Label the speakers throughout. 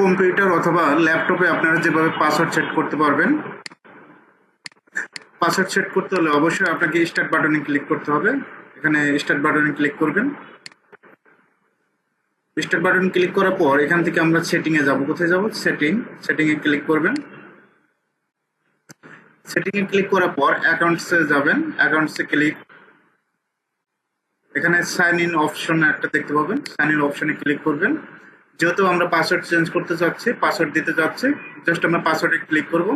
Speaker 1: Computer অথবা ল্যাপটপে আপনারা যেভাবে পাসওয়ার্ড সেট করতে পারবেন পাসওয়ার্ড সেট করতে হলে অবশ্যই আপনাকে স্টার্ট বাটনে ক্লিক করতে হবে। এখানে স্টার্ট বাটনে ক্লিক করবেন। স্টার্ট বাটন ক্লিক করার পর এখান থেকে আমরা সেটিং এ যাব। কোথায় যাব? সেটিং সেটিং এ ক্লিক করবেন। সেটিং এ ক্লিক করার পর অ্যাকাউন্টসে যাবেন। অ্যাকাউন্টসে ক্লিক এখানে সাইন ইন অপশন একটা দেখতে পাবেন। সাইন ইন অপশনে ক্লিক করবেন। যেহেতু আমরা পাসওয়ার্ড চেঞ্জ করতে চাচ্ছি পাসওয়ার্ড দিতে চাচ্ছি জাস্ট আমরা পাসওয়ার্ডে ক্লিক করব।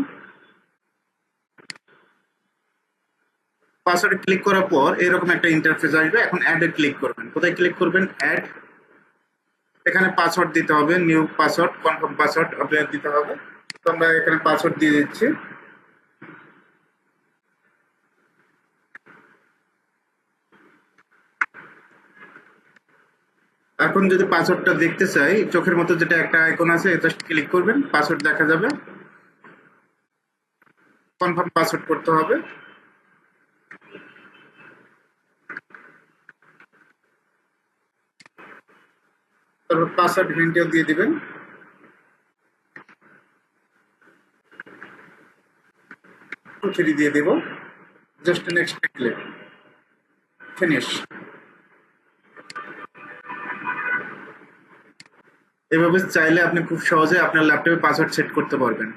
Speaker 1: পাসওয়ার্ডে ক্লিক করার পর এরকম একটা ইন্টারফেস আসবে, এখন অ্যাডে ক্লিক করবেন। কোথায় ক্লিক করবেন? অ্যাড এখানে পাসওয়ার্ড দিতে হবে নিউ পাসওয়ার্ড কনফার্ম পাসওয়ার্ড আপনার দিতে হবে। তো আমরা এখানে পাসওয়ার্ড দিয়ে দিচ্ছি। এখন যদি পাসওয়ার্ডটা দেখতে চাই, চোখের মতো যেটা একটা আইকন আছে জাস্ট ক্লিক করবেন পাসওয়ার্ড দেখা যাবে। কনফার্ম পাসওয়ার্ড করতে হবে। তারপর পাসওয়ার্ড হিন্টেও দিয়ে দিবেন। ফ্রি দিয়ে দিব। জাস্ট নেক্সট ক্লিক ফিনিশ এভাবে চাইলে আপনি খুব সহজে আপনার ল্যাপটপে পাসওয়ার্ড সেট করতে পারবেন।